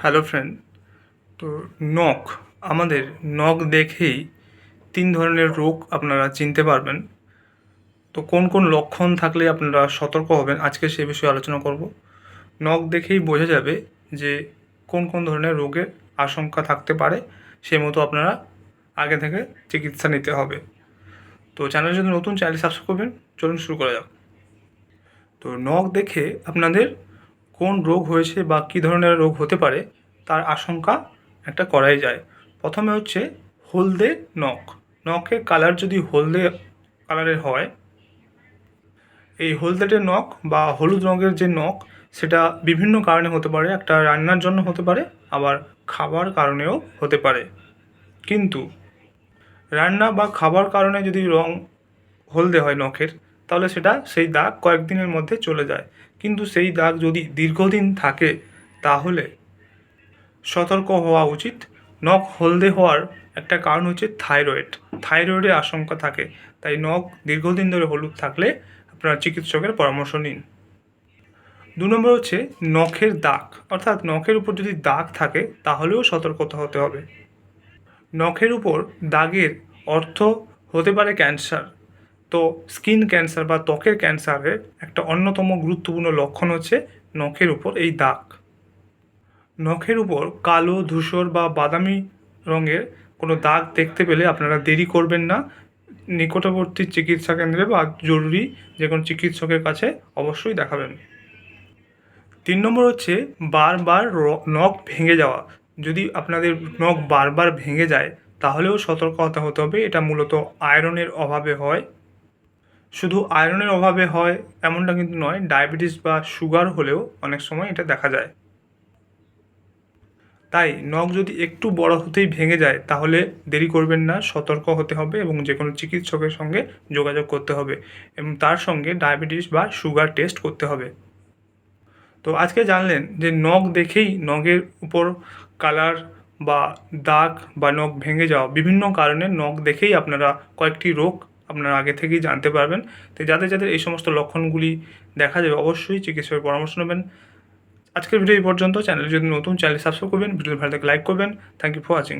Hello friend. তো নখ, আমাদের নখ দেখেই তিন ধরনের রোগ আপনারা চিনতে পারবেন। তো কোন কোন লক্ষণ থাকলে আপনারা সতর্ক হবেন আজকে সে বিষয়ে আলোচনা করব। নখ দেখেই বোঝা যাবে যে কোন কোন ধরনের রোগের আশঙ্কা থাকতে পারে সেই মতো আপনারা আগে থেকে চিকিৎসা নিতে হবে। তো চ্যানেল যদি নতুন চ্যানেল সাবস্ক্রাইব করবেন, চলুন শুরু করা যাক। তো নখ দেখে আপনাদের কোন রোগ হয়েছে বা কী ধরনের রোগ হতে পারে, তার আশঙ্কা একটা করাই যায়। প্রথমে হচ্ছে হলদে নখ। নখের কালার যদি হলদে কালারের হয়, এই হলদেটে নখ বা হলুদ রঙের যে নখ, সেটা বিভিন্ন কারণে হতে পারে, একটা রান্নার জন্য হতে পারে, আবার খাবার কারণেও হতে পারে। কিন্তু রান্না বা খাবার কারণে যদি রং হলদে হয় নখের, তাহলে সেটা সেই দাগ কয়েকদিনের মধ্যে চলে যায়। কিন্তু সেই দাগ যদি দীর্ঘদিন থাকে, তাহলে সতর্ক হওয়া উচিত। নখ হলদে হওয়ার একটা কারণ হচ্ছে থাইরয়েড। থাইরয়েডের আশঙ্কা থাকে, তাই নখ দীর্ঘদিন ধরে হলুদ থাকলে আপনার চিকিৎসকের পরামর্শ নিন। দু নম্বর হচ্ছে নখের দাগ। অর্থাৎ নখের উপর যদি দাগ থাকে, তাহলেও সতর্কতা হতে হবে। নখের উপর দাগের অর্থ হতে পারে ক্যান্সার। তো স্কিন ক্যান্সার বা ত্বকের ক্যান্সারের একটা অন্যতম গুরুত্বপূর্ণ লক্ষণ হচ্ছে নখের উপর এই দাগ। নখের উপর কালো, ধূসর বা বাদামি রঙের কোনো দাগ দেখতে পেলে আপনারা দেরি করবেন না। নিকটবর্তী চিকিৎসা কেন্দ্রে বা জরুরি যে কোনো চিকিৎসকের কাছে অবশ্যই দেখাবেন। তিন নম্বর হচ্ছে বারবার নখ ভেঙে যাওয়া। যদি আপনাদের নখ বারবার ভেঙে যায়, তাহলেও সতর্কতা হতে হবে। এটা মূলত আয়রনের অভাবে হয়। শুধু আয়রনের অভাবে হয় এমনটা কিন্তু নয়, ডায়াবেটিস বা সুগার হলেও অনেক সময় এটা দেখা যায়। তাই নখ যদি একটু বড় হতেই ভেঙে যায়, তাহলে দেরি করবেন না, সতর্ক হতে হবে এবং যে কোনো চিকিৎসকের সঙ্গে যোগাযোগ করতে হবে এবং তার সঙ্গে ডায়াবেটিস বা সুগার টেস্ট করতে হবে। তো আজকে জানলেন যে নখ দেখেই নখের উপর কালার বা দাগ বা নখ ভেঙে যাওয়া বিভিন্ন কারণে নখ দেখেই আপনারা কয়েকটি রোগ আপনারা আগে থেকেই জানতে পারবেন। তো যাদের যাদের এই সমস্ত লক্ষণগুলি দেখা যাবে, অবশ্যই চিকিৎসকের পরামর্শ নেবেন। আজকের ভিডিও এই পর্যন্ত। চ্যানেল যদি নতুন চ্যানেল সাবস্ক্রাইব করবেন ভিডিও ভালো লাইক করবেন। Thank you for watching